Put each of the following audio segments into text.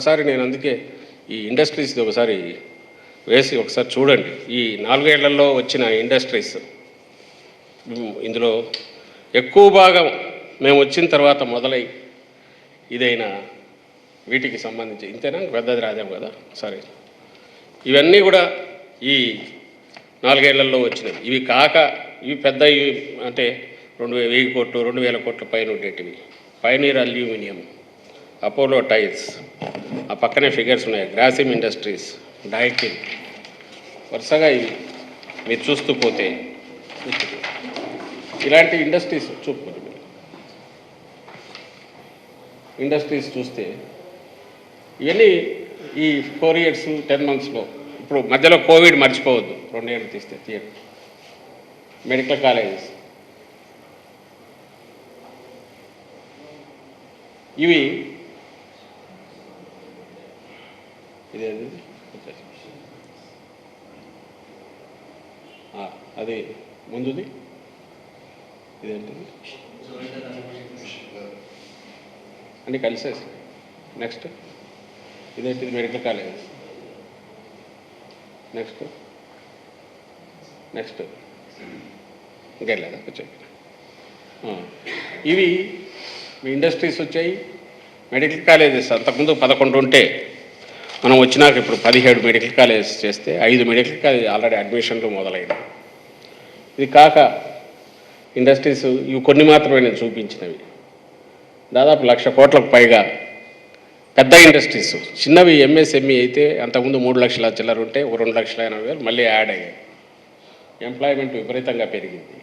ఒకసారి నేను అందుకే ఈ ఇండస్ట్రీస్ది ఒకసారి వేసి ఒకసారి చూడండి. ఈ నాలుగేళ్ళలో వచ్చిన ఇండస్ట్రీస్ ఇందులో ఎక్కువ భాగం మేము వచ్చిన తర్వాత మొదలై ఇదైన వీటికి సంబంధించి ఇంతేనా? పెద్దది రాదేం కదా? సరే. ఇవన్నీ కూడా ఈ నాలుగేళ్ళలో వచ్చినవి. ఇవి కాక ఇవి పెద్ద అంటే రెండు వెయ్యి కోట్లు రెండు వేల కోట్ల పైన ఉండేటివి. Pioneer aluminium. అపోలో టైల్స్ ఆ పక్కనే ఫిగర్స్ ఉన్నాయి. గ్రాసిమ్ ఇండస్ట్రీస్ డైకిన్ వరుసగా ఇవి. మీరు చూస్తూ పోతే. ఇలాంటి ఇండస్ట్రీస్ చూపుకోండి మీరు. ఇండస్ట్రీస్ చూస్తే ఇవన్నీ ఈ ఫోర్ ఇయర్స్ టెన్ మంత్స్లో ఇప్పుడు మధ్యలో కోవిడ్ మర్చిపోవద్దు. రెండు ఏళ్ళు తీస్తే థియేటర్ మెడికల్ కాలేజెస్ ఇవి ఇదేది? అది ముందుది. ఇదేంటిది? అన్నీ కలిసేసి. నెక్స్ట్ ఇదేంటిది? మెడికల్ కాలేజ్ నెక్స్ట్ నెక్స్ట్ ఇంకా లేదా? వచ్చాయి ఇవి మీ ఇండస్ట్రీస్ వచ్చాయి. మెడికల్ కాలేజెస్ అంతకుముందు పదకొండు ఉంటే మనం వచ్చినాక ఇప్పుడు పదిహేడు మెడికల్ కాలేజెస్ చేస్తే ఐదు మెడికల్ కాలేజ్ ఆల్రెడీ అడ్మిషన్లు మొదలైనవి. ఇది కాక ఇండస్ట్రీస్ ఇవి కొన్ని మాత్రమే నేను చూపించినవి. దాదాపు లక్ష కోట్లకు పైగా పెద్ద ఇండస్ట్రీస్ చిన్నవి ఎంఎస్ఎంఈ అయితే అంతకుముందు మూడు లక్షల చిల్లర ఉంటే ఒక రెండు లక్షల ఎనభై వేలు మళ్ళీ యాడ్ అయ్యాయి. ఎంప్లాయ్మెంట్ విపరీతంగా పెరిగింది.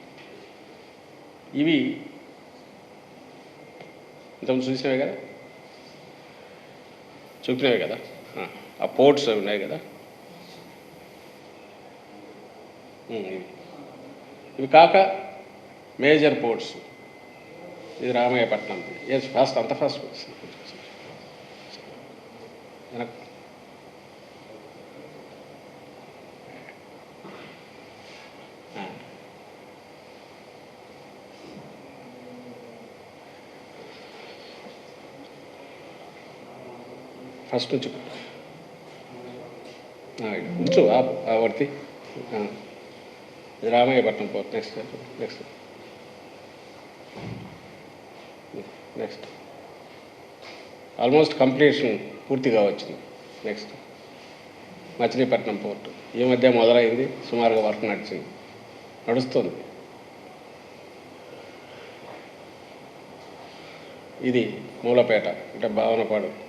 ఇవి ఇంతకుముందు చూసినవే కదా? చూపినవే కదా? ఆ, పోర్ట్స్ అవి ఉన్నాయి కదా. ఇవి. కాక మేజర్ పోర్ట్స్. ఇది రామయ్యపట్నం. ఎస్ ఫాస్ట్ అంత ఫాస్ట్ వెనక్కు ఫస్ట్ నుంచి. ఉంచు ఆ వర్తి. Ramayyapatnam port next next next almost completion పూర్తిగా వచ్చింది నెక్స్ట్ మచిలీపట్నం పోర్టు. ఈ మధ్య మొదలైంది సుమారుగా వర్క్ నడిచింది. నడుస్తుంది. ఇది మూలపేట అంటే భావనపాడు.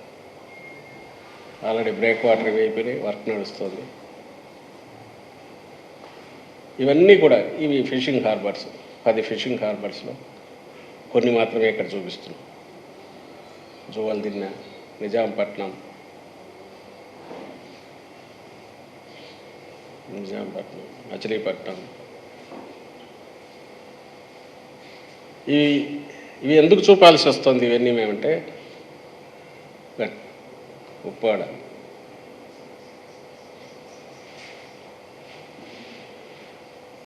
ఆల్రెడీ బ్రేక్ వాటర్ అయిపోయినాయి వర్క్ నడుస్తుంది. ఇవన్నీ కూడా ఇవి ఫిషింగ్ హార్బర్స్ పది ఫిషింగ్ హార్బర్స్లో కొన్ని మాత్రమే ఇక్కడ చూపిస్తున్నాం. జువల్దిన్న నిజాంపట్నం నిజాంపట్నం మచిలీపట్నం. ఇవి ఇవి ఎందుకు చూపాల్సి వస్తుంది ఇవన్నీ మేమంటే ഉപ്പാണ്.